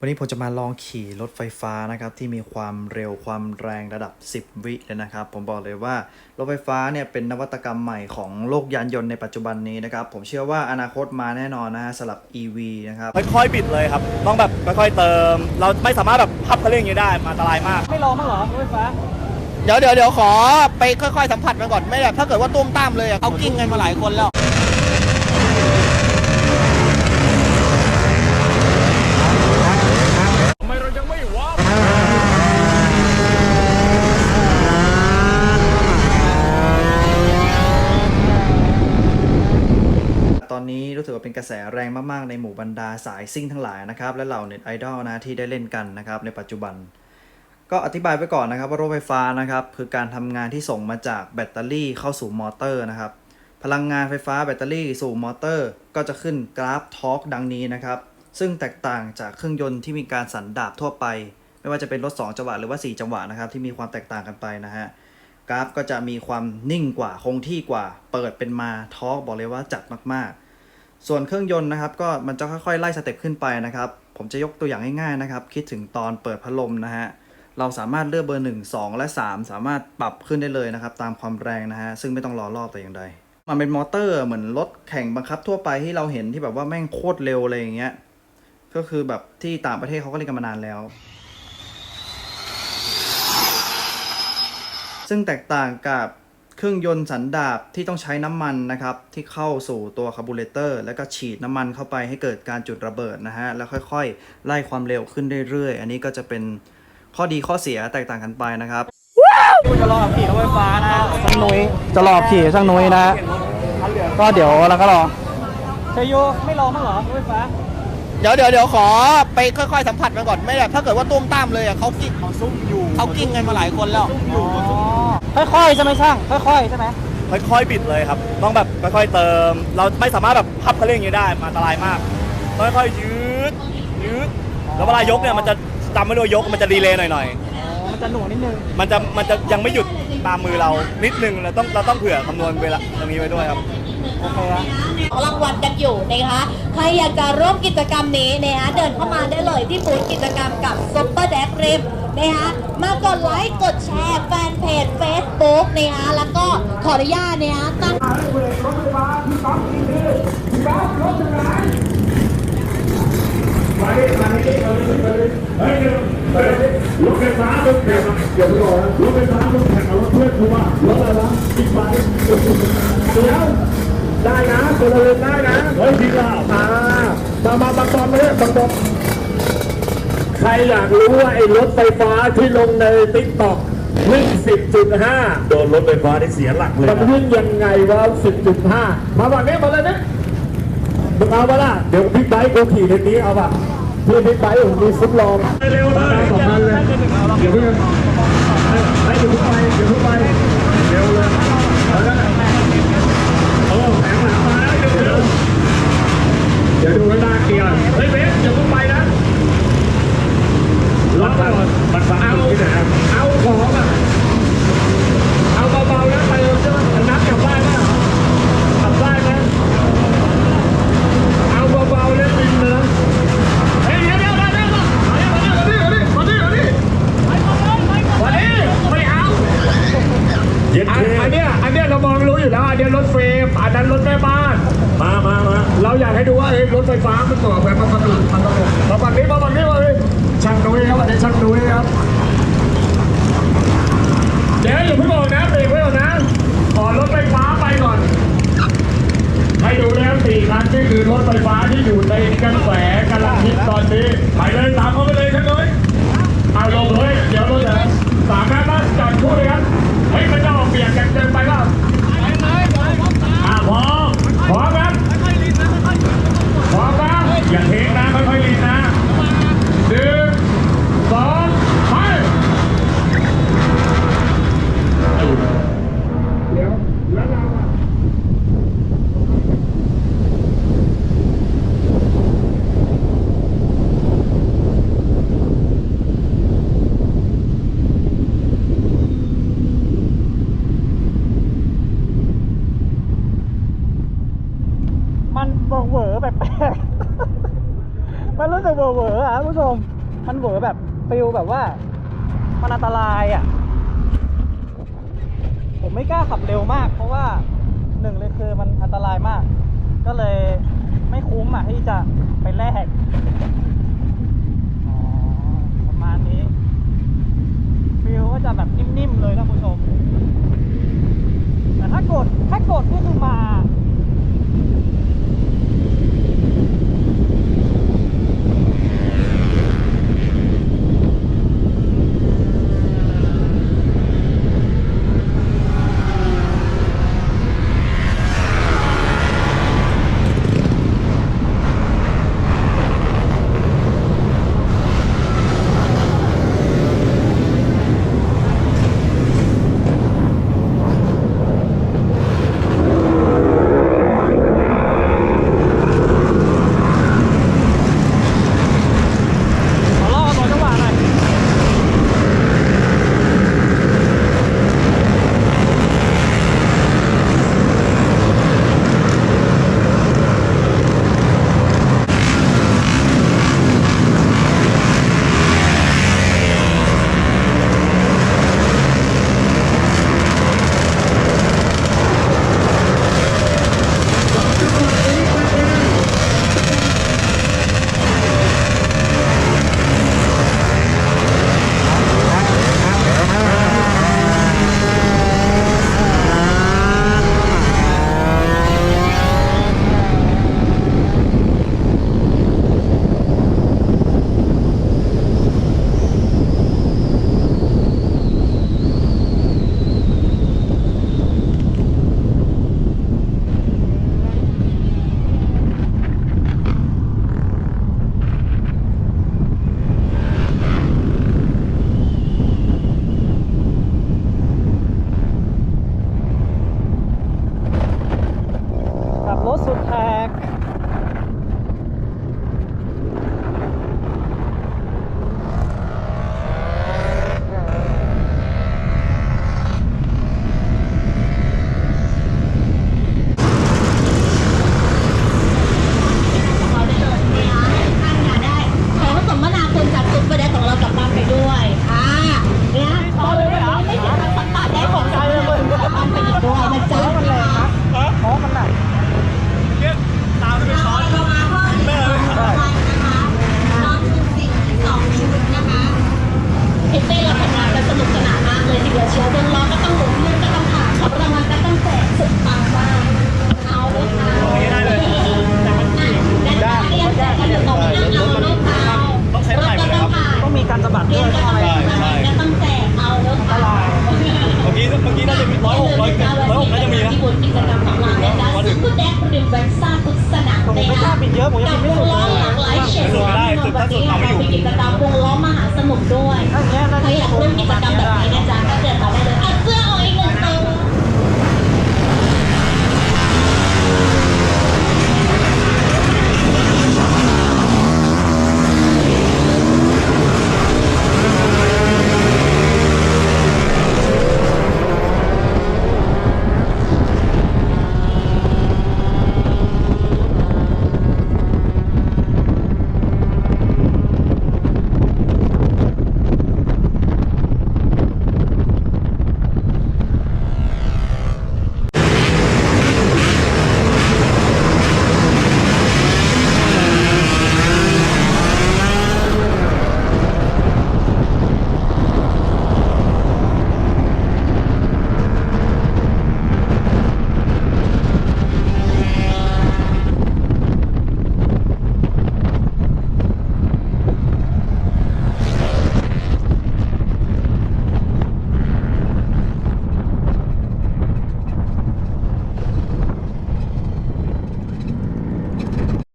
วันนี้ผมจะมาลองขี่รถไฟฟ้านะครับที่มีความเร็วความแรงระดับ 10 วิเลยนะครับ ผมบอกเลยว่ารถไฟฟ้าเนี่ยเป็นนวัตกรรมใหม่ของโลกยานยนต์ในปัจจุบันนี้นะครับ ผมเชื่อว่าอนาคตมาแน่นอนนะฮะสำหรับ EV นะครับค่อยๆบิดเลยครับ ต้องแบบค่อยๆเติม เราไม่สามารถแบบพับคันเร่งอย่างนี้ได้มันอันตรายมาก ไม่ลองบ้างเหรอรถไฟฟ้า เดี๋ยวเดี๋ยวเดี๋ยวขอไปค่อยๆสัมผัสมันก่อนไม่แบบถ้าเกิดว่าตุ้มตามเลยอะเขากิ้งกันมาหลายคนแล้ว ตอนนี้รู้สึ กระแสแรงมากๆ ในหมู่บรรดาสายซิ่งทั้งหลายนะครับ และเหล่าเน็ตไอดอลนะที่ได้เล่นกันนะครับในปัจจุบัน ก็อธิบายไปก่อนนะครับว่ารถไฟฟ้านะครับคือการทำงานที่ส่งมาจากแบตเตอรี่เข้าสู่มอเตอร์นะครับ พลังงานไฟฟ้าแบตเตอรี่สู่มอเตอร์ ก็จะขึ้นกราฟทอร์กดังนี้นะครับ ซึ่งแตกต่างจากเครื่องยนต์ที่มีการสันดาบทั่วไป ไม่ว่าจะเป็นรถ2จังหวะหรือว่า 4 จังหวะนะครับที่มีความแตกต่างกันไปนะฮะกราฟก็จะมีความนิ่งกว่าคงที่กว่า เปิดเป็นมาทอร์กบอกเลยว่าจัดมากๆ ส่วนเครื่องยนต์นะครับก็มันจะค่อยๆไล่สเต็ปขึ้นไปนะครับ ผมจะยกตัวอย่างง่ายๆนะครับ คิดถึงตอนเปิดพัดลมนะฮะเราสามารถเลือกเบอร์ 1 2 และ 3 สามารถปรับขึ้นได้เลยนะครับ ตามความแรงนะฮะซึ่งไม่ต้องรอรอบแต่อย่างใด มันเป็นมอเตอร์เหมือนรถแข่งบังคับทั่วไปที่เราเห็นที่แบบว่าแม่งโคตรเร็วอะไรอย่างเงี้ยก็คือแบบที่ต่างประเทศเขาก็เล่นกันมานานแล้ว ซึ่งแตกต่างกับ เครื่องยนต์สันดาบที่ต้องใช้น้ำมันนะครับ ที่เข้าสู่ตัวคาร์บูเรเตอร์ แล้วก็ฉีดน้ำมันเข้าไปให้เกิดการจุดระเบิดนะฮะ แล้วค่อยๆ ไล่ความเร็วขึ้นเรื่อยๆ อันนี้ก็จะเป็นข้อดีข้อเสียแตกต่างกันไปนะครับกูจะลองขี่รถไฟฟ้านะช่างนุ้ยจะลองขี่ช่างนุ้ยนะ ก็เดี๋ยวเราก็รอเชยโยไม่ลองบ้างเหรอรถไฟฟ้าเดี๋ยวเดี๋ยวเดี๋ยวขอไปค่อยๆสัมผัสมันก่อนไม่แบบถ้าเกิดว่าตุ้มตามเลยอะเขากิ้งเขาซุ่มอยู่เขากิ้งกันมาหลายคนแล้วอ๋อ ค่อยๆใช่ไหมช่าง ค่อยๆใช่ไหมค่อยๆบิดเลยครับ ต้องแบบค่อยๆเติม เราไม่สามารถแบบพับคันเร่งอย่างนี้ได้มันอันตรายมาก ค่อยๆยืดยืดแล้วเวลายกเนี่ยมันจะจำไม่รู้ว่ายกมันจะดีเลย์หน่อยอ๋อมันจะหน่วงนิดนึงๆ มันจะมันจะยังไม่หยุดตามมือเรานิดนึงเราต้องเราต้องเผื่อคำนวณเวลาตรงนี้ไว้ด้วยครับ โอเคฮะของรางวัลกันอยู่นะคะใครอยากจะร่วมกิจกรรมนี้นะคะเดินเข้ามาได้เลยที่บูธกิจกรรมกับซุปเปอร์แดกริม นะคะมากดไลค์กดแชร์แฟนเพจ Facebook นะคะแล้วก็ขออนุญาตนะคะตั้งรถไฟฟ้าต้องแข่งเดี๋ยวรอรถไฟฟ้าต้องแข่งกับรถเพื่อนคุณว่ารถอะไรวะอีกไบค์เดี๋ยวได้นะเลยได้นะเฮ้ยจริงเหรอมามามาบังบอลมาเลยบังบอล รอยากรู้ว่าไอ้รถไฟฟ้าที่ลงในติ๊กต็อกวิ่ง10.5 โดนรถไฟฟ้าที่เสียหลักเลยมันวิ่งยังไงวะ10.5 มาฝั่งนี้มาเลยนะมึงเอาปะล่ะเดี๋ยวบิ๊กไบค์กูขี่ในนี้เอาป่ะพี่บิ๊กไบค์ผมมีซุปลองเร็วเลยสองพันเลย เดี๋ยวเพิ่งไปเดี๋ยวเพิ่งไปเดี๋ยวเพิ่งไปเร็วเลยเอาละเออแผงหลังมาแล้วเดี๋ยวเดี๋ยวเดี๋ยวดูข้างหน้าเกียร์เฮ้ยเบสอย่าเพิ่งไปนะ รถมันมันฟังเอาที่ไหนครับเอาของอะเอาเบาๆนะไปเร็วใช่ไหมนัดกลับบ้านไหมกลับบ้านไหมเอาเบาๆเล่นบินเลยนะเฮ้ยเดี๋ยวเดี๋ยวเดี๋ยวเดี๋ยวมาเดี๋ยวมาเดี๋ยวมาเดี๋ยวมาเดี๋ยวไม่เอาอันอันเนี้ยอันเนี้ยเรามองรู้อยู่แล้วอันเนี้ยรถเฟรมอันนั้นรถแม่บ้าน มามามาเราอยากให้ดูว่าเฮ้ยรถไฟฟ้ามันต่อแบบมันประตูมันประตูมาฝั่งนี้มาฝั่งนี้มาเลยช่างนุ้ยครับอันนี้ช่างนุ้ยครับเดี๋ยวอย่าเพิ่งออกนะเบรกไว้ก่อนนะขอรถไฟฟ้าไปก่อน ให้ดูแล้วสี่คันนี่คือรถไฟฟ้าที่อยู่ในกระแสกำลังฮิตตอนนี้ไปเลยตามเขาไปเลยครับเลยเอาลงเลยเดี๋ยวรถจะสามารถมาจอดคู่เลยครับเฮ้ยมันจะออกเบียดกันเกินไปเปล่าอ่า อแบบฟิลแบบว่ามันอันตรายอะ ผมไม่กล้าขับเร็วมาก เพราะว่าหนึ่งเลยคือมันอันตรายมาก ก็เลยไม่คุ้มอะที่จะไปแลกประมาณนี้ฟิลก็จะแบบนิ่มๆเลยนะผู้ชม แต่ถ้ากดถ้ากดก็คือมา Attack. pack. นี้เรามีกิจกรรมวงล้อมมหาสนุกด้วยใครอยากเล่นกิจกรรมแบบนี้นะจ๊ะ